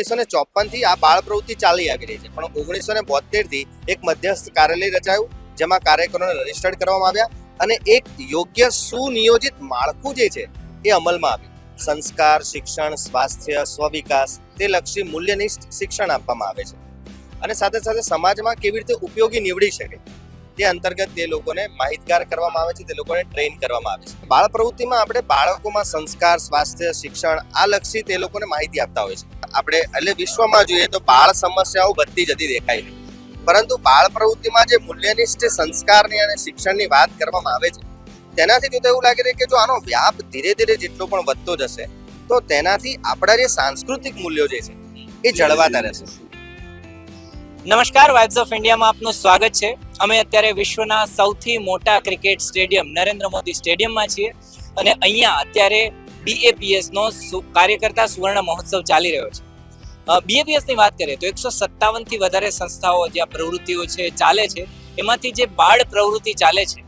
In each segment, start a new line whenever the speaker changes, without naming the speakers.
ઓગણીસો ને ચોપનથી આ બાળ પ્રવૃત્તિ ચાલી આવી રહી છે. પણ ઓગણીસો ને બોતેરથી એક મધ્યસ્થ કાર્યાલય રચાયું, જેમાં કાર્યકરોને રજીસ્ટર્ડ કરવામાં આવ્યા અને એક યોગ્ય સુનિયોજિત માળખું જે છે, એ અમલમાં આવ્યું. સંસ્કાર, શિક્ષણ, સ્વાસ્થ્ય, સ્વવિકાસ, તે લક્ષી મૂલ્યનિષ્ઠ શિક્ષણ આપવામાં આવે છે. અને સાથે સાથે સમાજમાં કેવી રીતે ઉપયોગી નીવડી શકે? તે અંતર્ગત તે લોકોને માહિતગાર કરવામાં આવે છે, તે લોકોને ટ્રેન કરવામાં આવે છે. બાળ પ્રવૃત્તિમાં આપણે બાળકોમાં સંસ્કાર, સ્વાસ્થ્ય, શિક્ષણ, આ લક્ષી તે લોકોને માહિતી આપતા હોય છે. આપણે એટલે વિશ્વમાં જોઈએ તો બાળ સમસ્યાઓ વધતી જતી દેખાય છે. પરંતુ બાળ પ્રવૃત્તિમાં જે મૂલ્યનિષ્ઠ સંસ્કારની અને શિક્ષણની વાત કરવામાં આવે છે, તેનાથી જોતા એવું લાગે છે કે જો આનો વ્યાપ ધીરે ધીરે જેટલો પણ વધતો જશે, તો તેનાથી આપણા જે સાંસ્કૃતિક મૂલ્યો જે છે, એ જળવાતા રહેશે.
નમસ્કાર વાઇબ્સ ઓફ ઇન્ડિયામાં આપનું સ્વાગત છે. અમે અત્યારે વિશ્વના સૌથી મોટા ક્રિકેટ સ્ટેડિયમ, નરેન્દ્ર મોદી સ્ટેડિયમમાં છીએ. અને અહીંયા અત્યારે બીએપીએસનો કાર્યકર્તા સુવર્ણ મહોત્સવ ચાલી રહ્યો છે. બીએપીએસની વાત કરીએ તો એકસો સત્તાવનથી વધારે સંસ્થાઓ જે પ્રવૃત્તિઓ છે, ચાલે છે. એમાંથી જે બાળ પ્રવૃત્તિ ચાલે છે,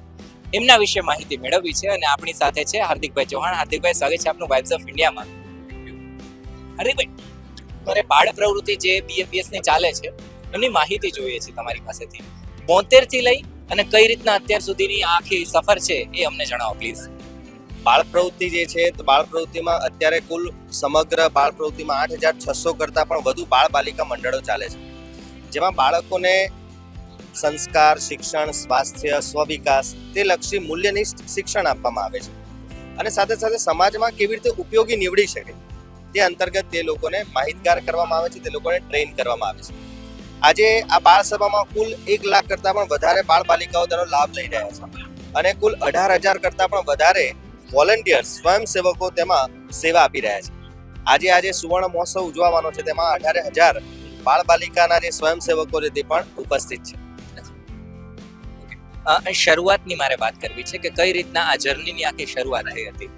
એમના વિશે માહિતી મેળવવી છે અને આપણી સાથે છે હાર્દિકભાઈ ચૌહાણ. હાર્દિકભાઈ, સ્વાગત છે આપનું વાઇબ્સ ઓફ ઇન્ડિયામાં હાર્દિકભાઈ મારે બાળ પ્રવૃત્તિ જે બીએપીએસની ચાલે છે, એમની માહિતી જોઈએ છે તમારી પાસેથી. બોતેરથી લઈ અને કઈ રીતના અત્યાર સુધીની આખી સફર છે એ અમને જણાવો પ્લીઝ
બાળ પ્રવૃત્તિ જે છે, તો બાળ પ્રવૃત્તિમાં અત્યારે કુલ સમગ્ર બાળ પ્રવૃત્તિમાં આઠ હજાર છસો કરતાં પણ વધુ બાળ બાલિકા મંડળો ચાલે છે. જેમાં બાળકોને સંસ્કાર, શિક્ષણ, સ્વાસ્થ્ય, સ્વવિકાસ તે લક્ષી મૂલ્યનિષ્ઠ શિક્ષણ આપવામાં આવે છે. અને સાથે સાથે સમાજમાં કેવી રીતે ઉપયોગી નીવડી શકે તે અંતર્ગત તે લોકોને માહિતગાર કરવામાં આવે છે, તે લોકોને ટ્રેન કરવામાં આવે છે. આજે આ બાળ સભામાં કુલ એક લાખ કરતાં પણ વધારે બાળ બાલિકાઓ તેનો લાભ લઈ રહ્યા છે. અને કુલ અઢાર હજાર કરતાં પણ વધારે વોલેન્ટિયર્સ સ્વયંસેવકો તેમાં સેવા આપી રહ્યા છે. આજે આજે સુવર્ણ મહોત્સવ ઉજવવાનો છે તેમાં અઢારે હજાર બાળ બાલિકાના જે સ્વયંસેવકો છે તે પણ ઉપસ્થિત છે.
શરૂઆતની મારે વાત કરવી છે કે કઈ રીતના આ જર્નીની આખી શરૂઆત થઈ હતી?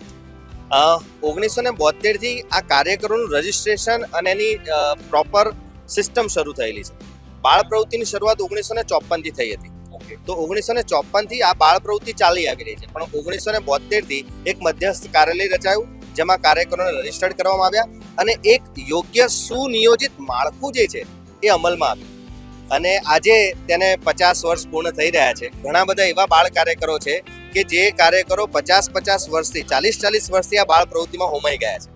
ઓગણીસો ને બોતેરથી આ કાર્યકરોનું રજિસ્ટ્રેશન અને એની પ્રોપર સિસ્ટમ શરૂ થયેલી છે. બાળ પ્રવૃત્તિની શરૂઆત ઓગણીસો ને ચોપનથી થઈ હતી. તો ઓગણીસો ને ચોપનથી આ બાળ પ્રવૃત્તિ ચાલી આવી રહી છે. પણ ઓગણીસો ને બોતેરથી એક મધ્યસ્થ કાર્યાલય રચાયું જેમાં કાર્યકરોને રજીસ્ટર્ડ કરવામાં આવ્યા અને એક યોગ્ય સુનિયોજિત માળખું જે છે એ અમલમાં આવ્યું. અને આજે તેને પચાસ વર્ષ પૂર્ણ થઈ રહ્યા છે. ઘણા બધા એવા બાળ કાર્યકરો છે કે જે કાર્યકરો પચાસ પચાસ વર્ષથી ચાલીસ ચાલીસ વર્ષથી આ બાળ પ્રવૃત્તિમાં હોમાઈ ગયા છે.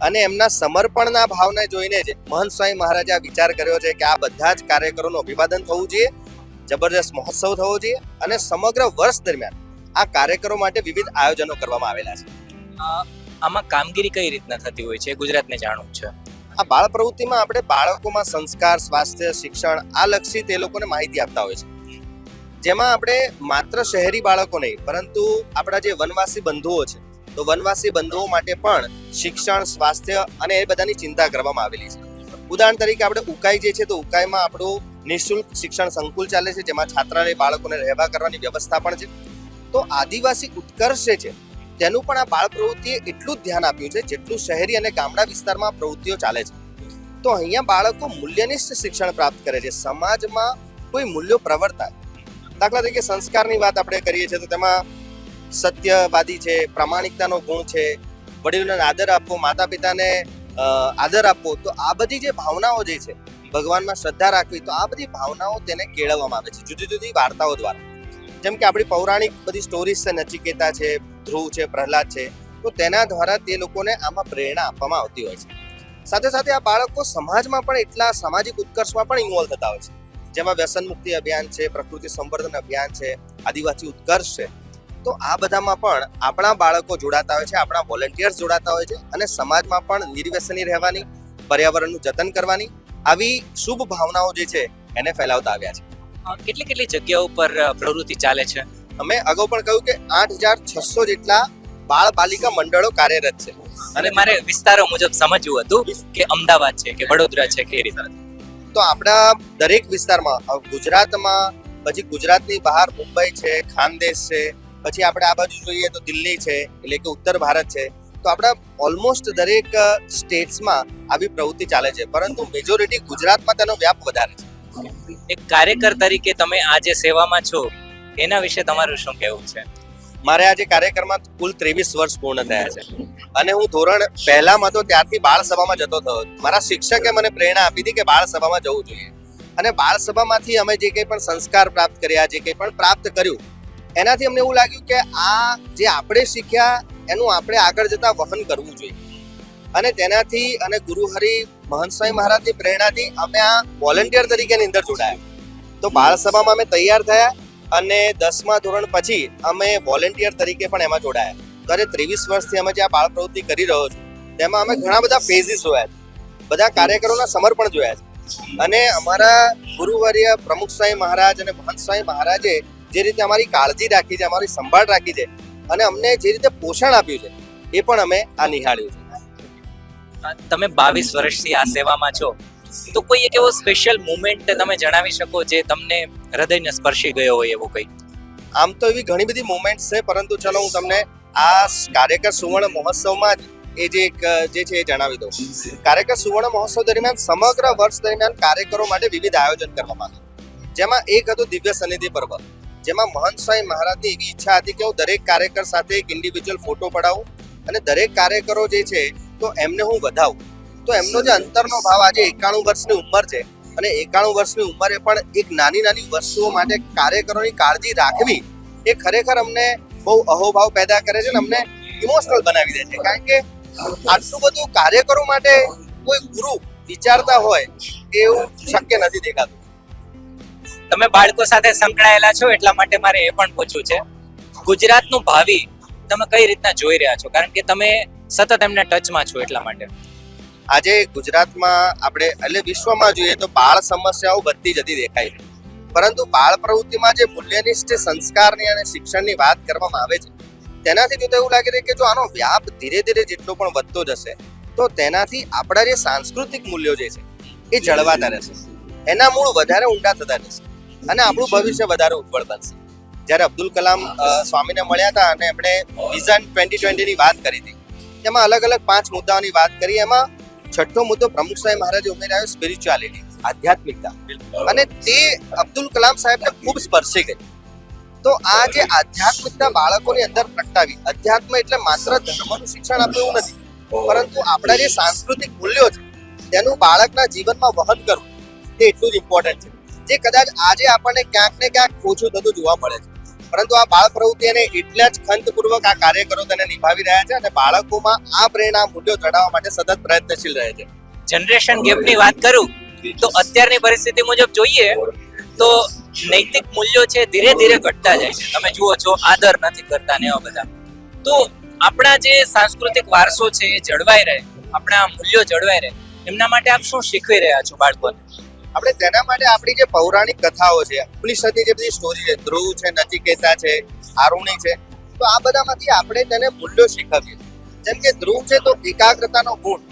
અને એમના સમર્પણના ભાવને જોઈને જ મહંત સ્વામી મહારાજે આ વિચાર કર્યો છે કે આ બધા જ કાર્યકરોનું અભિવાદન થવું જોઈએ જબરદસ્ત મહોત્સવ થવો જોઈએ અને સમગ્ર વર્ષ દરમિયાન આ કાર્યકરો માટે વિવિધ આયોજનો કરવામાં આવેલા છે.
આમાં કામગીરી કઈ રીતના થતી હોય છે ગુજરાતને જાણવું છે?
આ બાળ પ્રવૃત્તિમાં આપણે બાળકોમાં સંસ્કાર સ્વાસ્થ્ય શિક્ષણ આ લક્ષી તે લોકોને માહિતી આપતા હોય છે. જેમાં આપણે માત્ર શહેરી બાળકો નહીં પરંતુ આપણા જે વનવાસી બંધુઓ છે તો વનવાસી બંધુઓ માટે પણ શિક્ષણ, સ્વાસ્થ્ય અને એ બધાની ચિંતા કરવામાં આવેલી છે. ઉદાહરણ તરીકે આપણે ઉકાઈ જે છે તો ઉકાઈમાં આપણું નિઃશુલ્ક શિક્ષણ સંકુલ ચાલે છે, જેમાં છાત્રાલય, બાળકોને રહેવા કરવાની વ્યવસ્થા પણ છે. તો આદિવાસી ઉત્કર્ષ છે, તેનું પણ આ બાળ પ્રવૃત્તિએ એટલું જ ધ્યાન આપ્યું છે, જેટલું શહેરી અને ગામડા વિસ્તારમાં પ્રવૃત્તિઓ ચાલે છે. તો અહીંયા બાળકો મૂલ્યનિષ્ઠ શિક્ષણ પ્રાપ્ત કરે છે. સમાજમાં કોઈ મૂલ્યો પ્રવર્તાય. દાખલા તરીકે સંસ્કારની વાત આપણે કરીએ છીએ તો તેમાં સત્યવાદી છે, પ્રામાણિકતાનો ગુણ છે, વડીલોને આદર આપવો માતા પિતાને આદર આપવો, તો આ બધી જે ભાવનાઓ જે છે, ભગવાનમાં શ્રદ્ધા રાખવી, તો આ બધી ભાવનાઓ તેને કેળવવામાં આવે છે, જુદી જુદી વાર્તાઓ દ્વારા. જેમ કે આપણી પૌરાણિક બધી સ્ટોરીઝ છે, નચિકેતા છે, ધ્રુવ છે, પ્રહલાદ છે, તો તેના દ્વારા તે લોકોને આમાં પ્રેરણા આપવામાં આવતી હોય છે. સાથે સાથે આ બાળકો સમાજમાં પણ એટલા સામાજિક ઉત્કર્ષમાં પણ ઇન્વોલ્વ થતા હોય છે. જેમાં વ્યસન મુક્તિ અભિયાન છે, પ્રકૃતિ સંવર્ધન અભિયાન છે, આદિવાસી ઉત્કર્ષ છે તો આ બધામાં પણ આપણા બાળકો જોડાતા હોય છે આપણા વોલેન્ટિયર્સ જોડાતા હોય છે અને સમાજમાં પણ નિર્વ્યસની રહેવાની પર્યાવરણનું જતન કરવાની આવી શુભ ભાવનાઓ જે છે એને ફેલાવતા આવ્યા છે.
કેટલી કેટલી જગ્યાઓ પર પ્રવૃત્તિ ચાલે છે?
અમે અગાઉ પણ કહ્યું કે આઠ હજાર છસો જેટલા બાળ બાલિકા મંડળો કાર્યરત છે.
અને મારે વિસ્તારો મુજબ સમજવું હતું કે અમદાવાદ છે કે વડોદરા છે કે એ રીતે.
તો આપણા દરેક વિસ્તારમાં ગુજરાતમાં પછી ગુજરાતની બહાર મુંબઈ છે ખાનદેશ છે પછી આપણે આ બાજુ જોઈએ તો દિલ્હી છે એટલે કે ઉત્તર ભારત છે તો આપણા ઓલમોસ્ટ દરેક સ્ટેટ્સમાં આવી પ્રવૃત્તિ ચાલે છે પરંતુ મેજોરિટી ગુજરાતમાં તેનો વ્યાપ વધારે છે.
એક કાર્યકર તરીકે તમે આ જે સેવામાં છો એના વિશે તમારું શું કહેવું છે?
મારે આજે કાર્યક્રમમાં કુલ ત્રેવીસ વર્ષ પૂર્ણ થયા છે. અને હું ધોરણ પહેલામાં તો ત્યારથી બાળ સભામાં જતો થયો મારા શિક્ષકે મને પ્રેરણા આપી હતી કે બાળ સભામાં જવું જોઈએ. અને બાળ સભામાંથી અમે જે કંઈ પણ સંસ્કાર પ્રાપ્ત કર્યા જે કંઈ પણ પ્રાપ્ત કર્યું એનાથી અમને એવું લાગ્યું કે આ જે આપણે શીખ્યા, એનું આપણે આગળ જતા વહન કરવું જોઈએ. અને તેનાથી અને ગુરુહરિ મહંત સ્વામી મહારાજની પ્રેરણાથી અમે આ વોલેન્ટિયર તરીકેની અંદર જોડાયા. તો બાળ સભામાં અમે તૈયાર થયા અને દસમા ધોરણ પછી અમે વોલેન્ટિયર તરીકે પણ એમાં જોડાયા. ત્યારે ત્રેવીસ વર્ષથી અમે જે આ બાળ પ્રવૃત્તિ કરી રહ્યો છું, તેમાં અમે ઘણા બધા ફેઝિસ જોયા બધા કાર્યકરોના સમર્પણ જોયા છે. અને અમારા ગુરુવર્ય પ્રમુખ સ્વામી મહારાજ અને મહંત સ્વામી મહારાજે જે રીતે અમારી કાળજી રાખી છે અમારી સંભાળ રાખી છે અને અમને જે રીતે પોષણ આપ્યું છે એ પણ અમે આ નિહાળ્યું છે.
તમે બાવીસ વર્ષથી આ સેવામાં છો. તો કોઈ એક એવો સ્પેશિયલ મુમેન્ટ તમે જણાવી શકો જે તમને હૃદયને સ્પર્શી ગયો હોય એવો કંઈ?
આમ તો એવી ઘણી બધી મુમેન્ટ્સ છે પરંતુ ચલો હું તમને આ કાર્યકર સુવર્ણ મહોત્સવમાં જ એ જે એક જે છે એ જણાવી દઉં. કાર્યકર સુવર્ણ મહોત્સવ દરમિયાન સમગ્ર વર્ષ દરમિયાન કાર્યકરો માટે વિવિધ આયોજન કરવામાં આવ્યું. જેમાં એક હતું દિવ્ય સનિધિ પર્વ. જેમાં મહંત સ્વામી મહારાજની એવી ઈચ્છા હતી કે હું દરેક કાર્યકર સાથે એક ઇન્ડિવિજ્યુઅલ ફોટો પડાવું અને દરેક કાર્યકરો જે છે તો એમને હું વધાવું. તો એમનો જે અંતરનો ભાવ આજે એકાણું વર્ષની ઉંમર છે અને એકાણું વર્ષની ઉંમરે પણ એક નાની નાની વસ્તુઓ માટે કાર્યકરોની કાળજી રાખવી એ ખરેખર અમને બહુ અહોભાવ પેદા કરે છે અને અમને ઇમોશનલ બનાવી દે છે. કારણ કે આટલું બધું કાર્યકરો માટે કોઈ ગુરુ વિચારતા હોય એવું શક્ય નથી દેખાતું.
તમે બાળકો સાથે સંકળાયેલા છો એટલા માટે મારે એ પણ પૂછવું છે. ગુજરાતનું ભાવિ તમે કઈ રીતના જોઈ રહ્યા છો? કારણ કે તમે સતત એમના ટચમાં છો એટલા માટે.
આજે ગુજરાતમાં આપણે, એટલે વિશ્વમાં જોઈએ તો બાળ સમસ્યાઓ વધતી જતી દેખાય છે. પરંતુ બાળ પ્રવૃત્તિમાં જે મૂલ્યનિષ્ઠ સંસ્કારની અને શિક્ષણની વાત કરવામાં આવે છે, તેનાથી જોતા એવું લાગે રહ્યું કે જો આનો વ્યાપ ધીરે ધીરે જેટલો પણ વધતો જશે, તો તેનાથી આપણા જે સાંસ્કૃતિક મૂલ્યો જે છે, એ જળવાતા રહેશે. એના મૂળ વધારે ઊંડા થતા રહેશે અને આપણું ભવિષ્ય વધારે ઉજ્જવળ બનશે. જ્યારે અબ્દુલ કલામ સ્વામીને મળ્યા હતા અને એમણે વિઝન ટ્વેન્ટી ટ્વેન્ટીની વાત કરી હતી. તેમાં અલગ અલગ પાંચ મુદ્દાઓની વાત કરી. એમાં છઠ્ઠો મુદ્દો પ્રમુખ સાહેબ મહારાજે ઉમેરાયો સ્પિરિચ્યુઆલિટી આધ્યાત્મિકતા. અને તે અબ્દુલ કલામ સાહેબને ખૂબ સ્પર્શી ગઈ. તો આ જે આધ્યાત્મિકતા બાળકોની અંદર પ્રગટાવી, અધ્યાત્મ એટલે માત્ર ધર્મનું શિક્ષણ આપવું એવું નથી. પરંતુ આપણા જે સાંસ્કૃતિક મૂલ્યો છે, તેનું બાળકના જીવનમાં વહન કરવું, તે એટલું જ ઇમ્પોર્ટન્ટ છે. જે કદાચ આજે આપણને ક્યાંક ને ક્યાંક ઓછું થતું જોવા મળે છે. પરંતુ આ બાળ પ્રવૃત્તિ અને એટલા જ ખંતપૂર્વક આ કાર્યકરો તેને નિભાવી રહ્યા છે અને બાળકોમાં આ પ્રેરણા મૂલ્યો ચડાવવા માટે સતત પ્રયત્નશીલ રહે છે.
જનરેશન ગેપની વાત કરું, તો અત્યારની પરિસ્થિતિ મુજબ જોઈએ, તો નૈતિક મૂલ્યો છે ધીરે ધીરે ઘટતા જાય છે. તમે જુઓ છો, આદર નથી કરતા ને એવા બધા. તો આપણા જે સાંસ્કૃતિક વારસો છે એ જળવાઈ રહે, આપણા મૂલ્યો જળવાઈ રહે. એમના માટે આપ શું શીખવી રહ્યા છો બાળકોને?
આપણે તેના માટે આપણી જે પૌરાણિક કથાઓ છે, ઉપનિષદની જે બધી સ્ટોરી છે, ધ્રુવ છે, નચિકેતા છે આરુણી છે, તો આ બધામાંથી આપણે તેને મૂલ્યો શીખવીએ જેમ કે ધ્રુવ છે તો એકાગ્રતાનો ગુણ,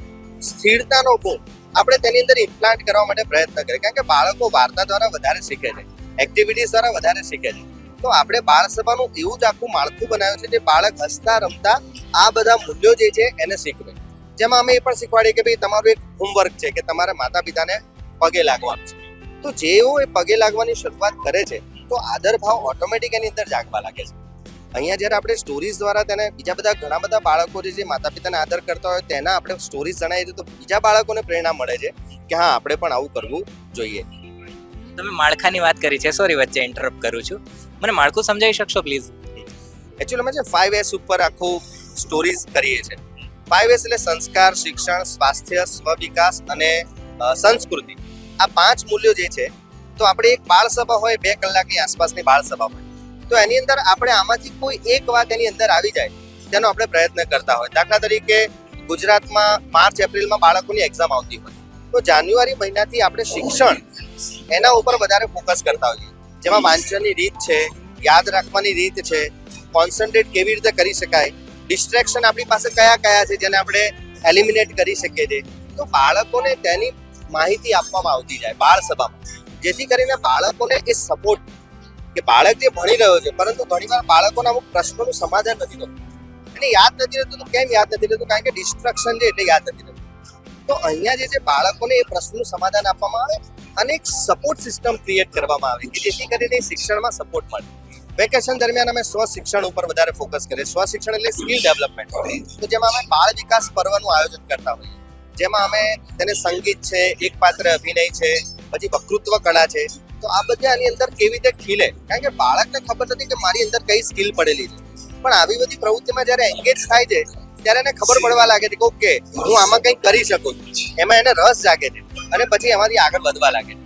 સ્થિરતાનો ગુણ, આપણે તેની અંદર ઇમ્પ્લાન્ટ કરવા માટે પ્રયત્ન કરીએ. કારણ કે બાળકો વાર્તા દ્વારા વધારે શીખે છે એક્ટિવિટીઝ દ્વારા વધારે શીખે છે. તો આપણે બાળ સભાનું એવું જ આખું માળખું બનાવ્યું છે જે બાળક હસતા, રમતા આ બધા મૂલ્યો જે છે એને શીખવે. જેમાં અમે એ પણ શીખવાડીએ કે ભાઈ તમારું એક હોમવર્ક છે કે તમારા માતા પિતાને પગે લાગવાનું છે. તો જેઓ એ પગે લાગવાની શરૂઆત કરે છે તો આદર ભાવ ઓટોમેટિક એની અંદર જાગવા લાગે છે. અહીંયા જ્યારે આપણે સ્ટોરીઝ દ્વારા તેને બીજા બધા ઘણા બધા બાળકો જે માતા પિતાને આદર કરતા હોય તેના આપણે સ્ટોરીઝ જણાવીએ તો બીજા બાળકોને પ્રેરણા મળે છે કે હા આપણે પણ આવું કરવું જોઈએ.
તમે માળખાની વાત કરી છે. સોરી વચ્ચે ઇન્ટરપ્ટ કરું છું. મને માળખું સમજાવી શકશો પ્લીઝ
એકચ્યુઅલી અમે છે ફાઈવ એસ ઉપર આખું સ્ટોરીઝ કરીએ છીએ. ફાઈવ એસ એટલે સંસ્કાર શિક્ષણ સ્વાસ્થ્ય સ્વવિકાસ અને સંસ્કૃતિ. આ પાંચ મૂલ્યો જે છે, તો આપણે એક બાળ સભા હોય, બે કલાકની આસપાસની બાળ સભા હોય. તો એની અંદર આપણે આમાંથી કોઈ એક વાત એની અંદર આવી જાય, તેનો આપણે પ્રયત્ન કરતા હોય. દાખલા તરીકે, ગુજરાતમાં માર્ચ, એપ્રિલમાં બાળકોની એક્ઝામ આવતી હોય. તો જાન્યુઆરી મહિનાથી આપણે શિક્ષણ એના ઉપર વધારે ફોકસ કરતા હોઈએ. જેમાં વાંચનની રીત છે, યાદ રાખવાની રીત છે કોન્સન્ટ્રેટ કેવી રીતે કરી શકાય ડિસ્ટ્રેક્શન આપણી પાસે કયા કયા છે, જેને આપણે એલિમિનેટ કરી શકીએ છીએ. તો બાળકોને તેની માહિતી આપવામાં આવતી જાય બાળ સભામાં. જેથી કરીને બાળકોને એ સપોર્ટ કે બાળક જે ભણી રહ્યો છે, પરંતુ ઘણીવાર બાળકોના અમુક પ્રશ્નોનું સમાધાન નથી થતું. એને યાદ નથી રહેતું તો કેમ યાદ નથી રહેતું? કારણ કે ડિસ્ટ્રક્શન છે એટલે યાદ નથી રહેતું. તો અહીંયા જે છે બાળકોને એ પ્રશ્નનું સમાધાન આપવામાં આવે અને એક સપોર્ટ સિસ્ટમ ક્રિએટ કરવામાં આવે કે જેથી કરીને શિક્ષણમાં સપોર્ટ મળે. વેકેશન દરમિયાન અમે સ્વ શિક્ષણ ઉપર વધારે ફોકસ કરીએ. સ્વ શિક્ષણ એટલે સ્કિલ ડેવલપમેન્ટ તો જેમાં અમે બાળ વિકાસ પર્વનું આયોજન કરતા હોઈએ. જેમાં અમે તેને સંગીત છે, એક પાત્ર અભિનય છે, પછી વકૃત્વ કળા છે. તો આ બધા આની અંદર કેવી રીતે ખીલે? કારણ કે બાળકને ખબર નથી કે મારી અંદર કઈ સ્કિલ પડેલી છે. પણ આવી બધી પ્રવૃત્તિમાં જ્યારે એન્ગેજ થાય છે, ત્યારે એને ખબર પડવા લાગે છે કે ઓકે, હું આમાં કંઈક કરી શકું. એમાં એને રસ જાગે છે અને પછી એમાંથી આગળ વધવા લાગે છે.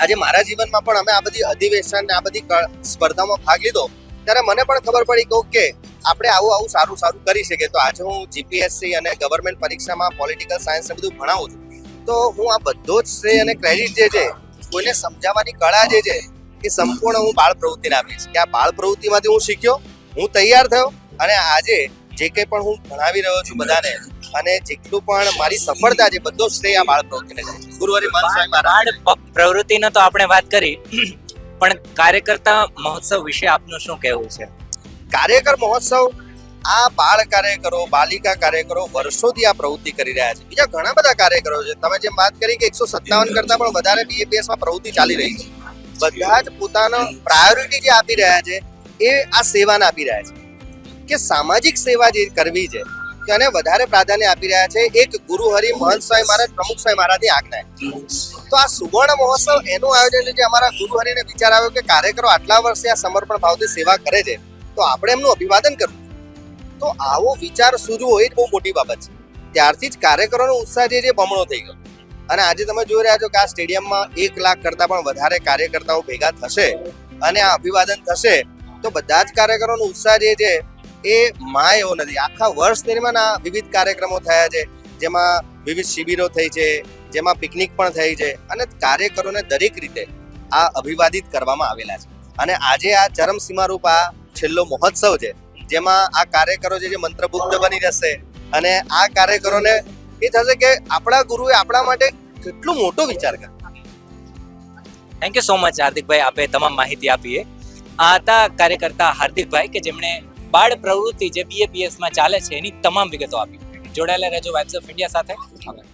આજે મારા જીવનમાં પણ અમે આ બધી અધિવેશન, આ બધી સ્પર્ધામાં ભાગ લીધો, ત્યારે મને પણ ખબર પડી કે ઓકે આપણે આવું આવું સારું સારું કરી શકીએ. તો આજે હું જીપીએસસી અને ગવર્મેન્ટ પરીક્ષામાં પોલિટિકલ સાયન્સ ને બધું ભણાવું છું. તો હું આ બધો જ શ્રેય અને ક્રેડિટ જે છે કોઈને સમજાવવાની કળા જે છે એ સંપૂર્ણ હું બાળ પ્રવૃત્તિને આપીશ કે આ બાળ પ્રવૃત્તિમાંથી હું શીખ્યો હું તૈયાર થયો અને આજે જે કંઈ પણ હું ભણાવી રહ્યો છું બધાને અને જેટલું પણ મારી સફળતા છે બધો શ્રેય આ બાળ પ્રવૃત્તિને જાય છે. ગુરુવારી
બાળ પ્રવૃત્તિનો તો આપણે વાત કરી પણ કાર્યકર્તા મહોત્સવ વિશે આપનું શું કહેવું છે?
કાર્યકર મહોત્સવ આ બાળ કાર્યકરો, બાલિકા કાર્યકરો વર્ષોથી આ પ્રવૃત્તિ કરી રહ્યા છે. બીજા ઘણા બધા કાર્યકરો છે. તમે જેમ વાત કરી કે એકસો સત્તાવન કરતા પણ વધારે બીએપીએસમાં પ્રવૃત્તિ ચાલી રહી છે. બધા જ પોતાનો પ્રાયોરિટી જે આપી રહ્યા છે એ આ સેવાને આપી રહ્યા છે. કે સામાજિક સેવા જે કરવી છે તેને વધારે પ્રાધાન્ય આપી રહ્યા છે. એક ગુરુ હરિ મહંત સ્વામી મહારાજ, પ્રમુખ સ્વામી મહારાજની આજ્ઞા તો આ સુવર્ણ મહોત્સવ એનું આયોજન જે અમારા ગુરુ હરિને વિચાર આવ્યો કે કાર્યકરો આટલા વર્ષે આ સમર્પણ ભાવથી સેવા કરે છે. તો આપણે એમનું અભિવાદન કરવું તો આવો વિચાર સૂજવો એ જ બહુ મોટી બાબત છે. ત્યારથી જ કાર્યકરોનો ઉત્સાહ જે છે બમણો થઈ ગયો અને આજે તમે જોઈ રહ્યા છો કે આ સ્ટેડિયમમાં એક લાખ કરતા પણ વધારે કાર્યકર્તાઓ ભેગા થશે અને આ અભિવાદન થશે, તો બધા જ કાર્યકરોનો ઉત્સાહ જે છે એ માં એવો નથી. આખા વર્ષ દરમિયાન આ વિવિધ કાર્યક્રમો થયા છે, જેમાં વિવિધ શિબિરો થઈ છે, જેમાં પિકનિક પણ થઈ છે અને કાર્યકરોને દરેક રીતે આ અભિવાદિત કરવામાં આવેલા છે. અને આજે આ ચરમસીમારૂપ આ છેલ્લો મહોત્સવ છે, જેમાં આ કાર્યકરો જે મંત્રમુગ્ધ બની જશે અને આ કાર્યકરોને એ થશે કે આપણા ગુરુએ આપણા માટે કેટલો મોટો વિચાર કર્યો.
થેન્ક યુ સો મચ હાર્દિકભાઈ. આપે તમામ માહિતી આપીએ. આ હતા કાર્યકર્તા હાર્દિકભાઈ કે જેમણે બાળ પ્રવૃત્તિ જે બીએપીએસમાં ચાલે છે, એની તમામ વિગતો આપી. જોડાયેલા રહેજો વાઇબ્સ ઓફ ઇન્ડિયા સાથે. આભાર.